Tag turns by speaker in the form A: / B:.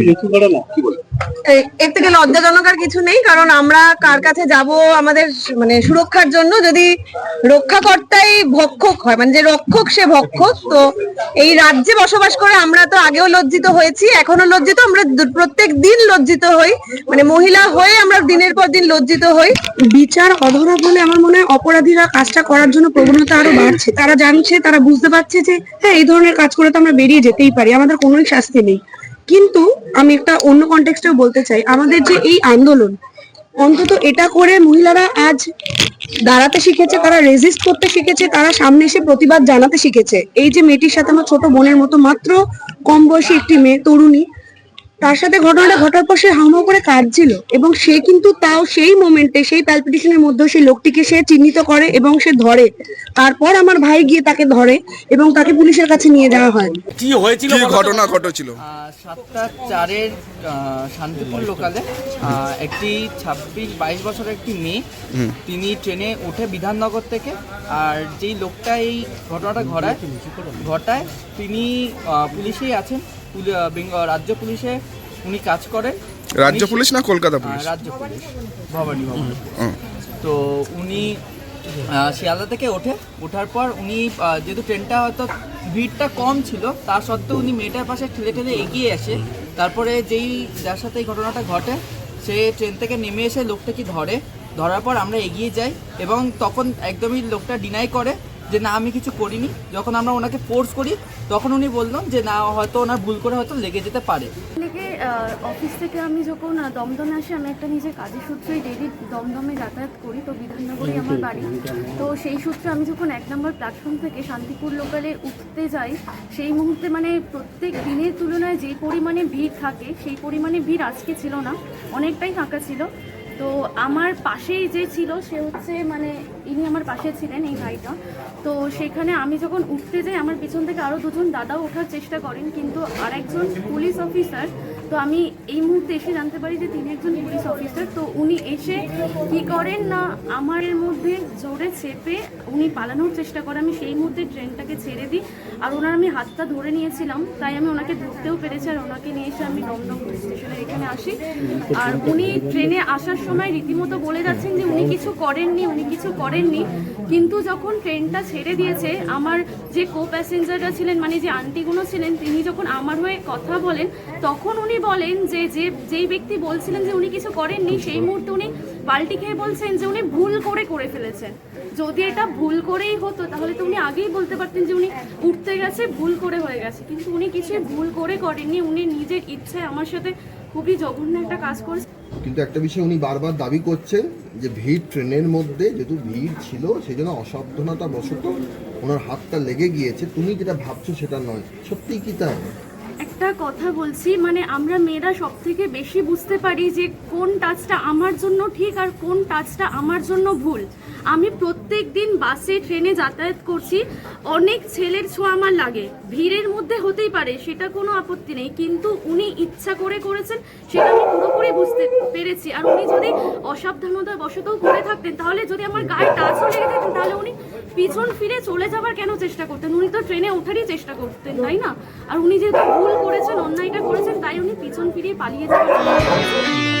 A: কিছু
B: করে না কি বলে এর থেকে লজ্জাজনক আর কিছু নেই, কারণ আমরা কার কাছে যাব আমাদের মানে সুরক্ষার জন্য যদি রক্ষাকর্তাই ভক্ষক হয় মানে যে রক্ষক সে ভক্ষক, তো এই রাজ্যে বসবাস করে আমরা তো আগেও লজ্জিত হয়েছি এখনও লজ্জিত, আমরা প্রত্যেক দিন লজ্জিত হই মানে মহিলা হয়ে আমরা দিনের পর দিন লজ্জিত হই।
C: বিচার অধরা বলে আমার মনে হয় অপরাধীরা কাজটা করার জন্য প্রবণতা আরও বাড়ছে। তারা জানছে, তারা বুঝতে পারছে যে হ্যাঁ এই ধরনের কাজ করে তো আমরা বেরিয়ে যেতেই পারি, আমাদের কোনোই শাস্তি নেই। কিন্তু আমি একটা অন্য কন্টেক্সটেও বলতে চাই। আমাদের যে এই আন্দোলন, অন্তত এটা করে মহিলারা আজ দাঁড়াতে শিখেছে, তারা রেজিস্ট করতে শিখেছে, তারা সামনে এসে প্রতিবাদ জানাতে শিখেছে। এই যে মেয়েটির সাথে আমার ছোট বোনের মতো মাত্র কম বয়সী একটি মেয়ে, তরুণী তার সাথে ঘটনাটা ঘটার পর সে হাউমাউ করে কাঁদছিল এবং সে কিন্তু তাও সেই মোমেন্টে সেই প্যালপিটেশনের মধ্যে সেই লোকটিকে সে চিহ্নিত করে এবং সে ধরে। তারপর আমার ভাই গিয়ে তাকে ধরে এবং তাকে পুলিশের কাছে নিয়ে যাওয়া হয়।
D: কি হয়েছিল
E: কি ঘটনা ঘটেছিল?
F: সাতটা চারের আহ, শান্তিপুর লোকালে আহ, একটি ছাব্বিশ বাইশ বছরের একটি মেয়ে। তিনি ট্রেনে উঠে বিধাননগর থেকে আর যেই লোকটা এই ঘটনাটা ঘটায় ঘটায় তিনি আহ, পুলিশেই আছেন। রাজ্য পুলিশে উনি কাজ করেন।
E: রাজ্য পুলিশ না কলকাতা পুলিশ?
F: রাজ্য পুলিশ। ভবানী ভবানী। তো উনি শিয়ালদা থেকে ওঠে। ওঠার পর উনি যেহেতু ট্রেনটা হয়তো ভিড়টা কম ছিল তা সত্ত্বেও উনি মেয়েটার পাশে ঠেলে ঠেলে এগিয়ে আসে। তারপরে যেই যার সাথে এই ঘটনাটা ঘটে সে ট্রেন থেকে নেমে এসে লোকটাকে ধরে। ধরার পর আমরা এগিয়ে যাই এবং তখন একদমই লোকটা ডিনাই করে। যে না আমি কিছু করিনি। যখন আমরা ওনাকে ফোর্স করি তখন উনি বললেন যে না হয়তো ওনার ভুল করে হয়তো লেগে যেতে পারে।
G: অফিস থেকে আমি যখন দমদমে আসি আমি একটা নিজের কাজের সূত্রেই ডেলি দমদমে যাতায়াত করি তো বিধাননগরই আমার বাড়ি। তো সেই সূত্রে আমি যখন এক নম্বর প্ল্যাটফর্ম থেকে শান্তিপুর লোকালে উঠতে যাই সেই মুহূর্তে মানে প্রত্যেক দিনের তুলনায় যে পরিমাণে ভিড় থাকে সেই পরিমাণে ভিড় আজকে ছিল না। অনেকটাই ফাঁকা ছিল। তো আমার পাশেই যে ছিল, সে হচ্ছে মানে ইনি আমার পাশে ছিলেন এই ভাইটা। তো সেখানে আমি যখন উঠতে যাই, আমার পিছন থেকে আরও দুজন দাদাও ওঠার চেষ্টা করেন, কিন্তু আরেকজন পুলিশ অফিসার তো আমি এই মুহূর্তে এসে জানতে পারি যে তিনি একজন পুলিশ অফিসার তো উনি এসে কি করেন না আমার মধ্যে জোরে চেপে উনি পালানোর চেষ্টা করে, আমি সেই মুহূর্তে ট্রেনটাকে ছেড়ে দিই। আর ওনার আমি হাতটা ধরে নিয়েছিলাম, তাই আমি ওনাকে ধরতেও পেরেছি আর ওনাকে নিয়ে এসে আমি দমদম স্টেশনের এখানে আসি। আর উনি ট্রেনে আসার সময় রীতিমতো বলে যাচ্ছেন যে উনি কিছু করেননি, উনি কিছু করেননি। কিন্তু যখন ট্রেনটা ছেড়ে দিয়েছে, আমার যে কো প্যাসেঞ্জাররা ছিলেন মানে যে আন্টিগুলো ছিলেন, তিনি যখন আমার হয়ে কথা বলেন, তখন উনি বলেন যে যে যেই ব্যক্তি বলছিলেন যে উনি কিছু করেননি সেই মুহূর্তে উনি পাল্টি খেয়ে বলছেন যে উনি ভুল করে করে ফেলেছেন। যদি এটা ভুল করেই হতো তাহলে তো উনি আগেই বলতে পারতেন যে উনি উঠতে গেছে ভুল করে হয়ে গেছে। কিন্তু উনি কিছুই ভুল করে করেননি উনি নিজের ইচ্ছায় আমার সাথে খুবই জঘন্য একটা কাজ করেছে।
A: কিন্তু একটা বিষয় উনি বারবার দাবি করছেন যে ভিড় ট্রেনের মধ্যে যেহেতু ভিড় ছিল সেই জন্য অসাবধানতা বশত ওনার হাতটা লেগে গিয়েছে। তুমি যেটা ভাবছ সেটা নয় সত্যিই কি তাই?
G: একটা কথা বলছি মানে আমরা মেয়েরা সব থেকে বেশি বুঝতে পারি যে কোন টাচটা আমার জন্য ঠিক আর কোন টাচটা আমার জন্য ভুল। আমি প্রত্যেক দিন বাসে, ট্রেনে যাতায়াত করছি। অনেক ছেলের ছোঁয়া আমার লাগে। ভিড়ের মধ্যে হতেই পারে, সেটা কোনো আপত্তি নেই। কিন্তু উনি ইচ্ছা করে করেছেন, সেটা আমি পুরোপুরি বুঝতে পেরেছি। আর উনি যদি অসাবধানতা বশতও করে থাকতেন, তাহলে যদি আমার গায়ে টাচও লেগে যেতেন, তাহলে উনি পিছন ফিরে চলে যাবার কেন চেষ্টা করতেন? উনি তো ট্রেনে ওঠারই চেষ্টা করতেন, তাই না? আর উনি যেহেতু ভুল করেছেন, অন্যায়টা করেছেন, তাই উনি পিছন ফিরিয়ে পালিয়ে যাবেন